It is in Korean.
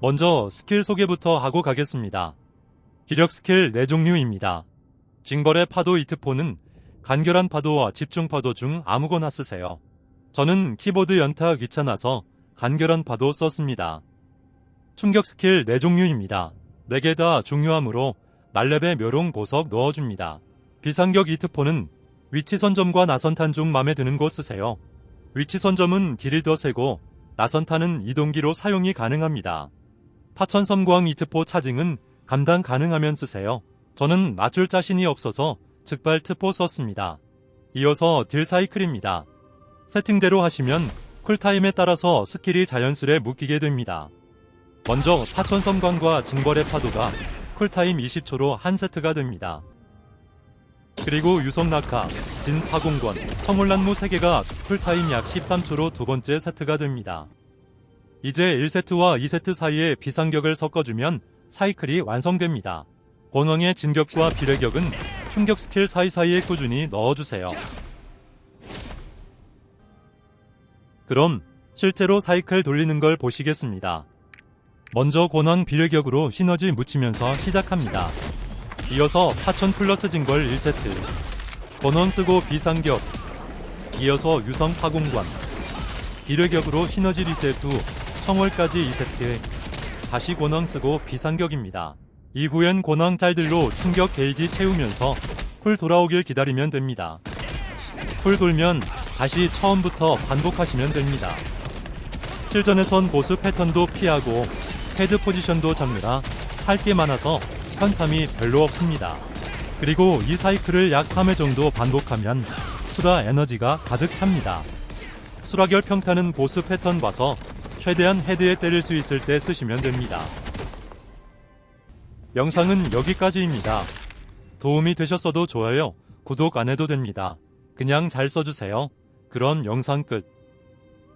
먼저 스킬 소개부터 하고 가겠습니다. 기력 스킬 4종류입니다. 징벌의 파도 이트포는 간결한 파도와 집중 파도 중 아무거나 쓰세요. 저는 키보드 연타 귀찮아서 간결한 파도 썼습니다. 충격 스킬 4종류입니다. 4개 다 중요하므로 날렙의 묘롱 보석 넣어줍니다. 비상격 이트포는 위치 선점과 나선탄 중 맘에 드는 곳 쓰세요. 위치 선점은 딜이 더 세고 나선탄은 이동기로 사용이 가능합니다. 파천섬광 이트포 차징은 감당 가능하면 쓰세요. 저는 맞출 자신이 없어서 즉발 트포 썼습니다. 이어서 딜 사이클입니다. 세팅대로 하시면 쿨타임에 따라서 스킬이 자연스레 묶이게 됩니다. 먼저 파천섬광과 징벌의 파도가 쿨타임 20초로 한 세트가 됩니다. 그리고 유성낙하, 진파공권, 청울란무 3개가 쿨타임 약 13초로 두 번째 세트가 됩니다. 이제 1세트와 2세트 사이에 비상격을 섞어주면 사이클이 완성됩니다. 권왕의 진격과 비례격은 충격 스킬 사이사이에 꾸준히 넣어주세요. 그럼 실제로 사이클 돌리는 걸 보시겠습니다. 먼저 권왕 비례격으로 시너지 묻히면서 시작합니다. 이어서 파천 플러스 진걸 1세트 권원 쓰고 비상격 이어서 유성 파공관 비례격으로 시너지 리셋 후 청월까지 2세트 다시 권왕 쓰고 비상격입니다. 이후엔 권왕 짤들로 충격 게이지 채우면서 쿨 돌아오길 기다리면 됩니다. 쿨 돌면 다시 처음부터 반복하시면 됩니다. 실전에선 보스 패턴도 피하고 헤드 포지션도 잡느라 할 게 많아서 편탐이 별로 없습니다. 그리고 이 사이클을 약 3회 정도 반복하면 수라 에너지가 가득 찹니다. 수라결 평타는 보스 패턴 봐서 최대한 헤드에 때릴 수 있을 때 쓰시면 됩니다. 영상은 여기까지입니다. 도움이 되셨어도 좋아요, 구독 안 해도 됩니다. 그냥 잘 써주세요. 그럼 영상 끝.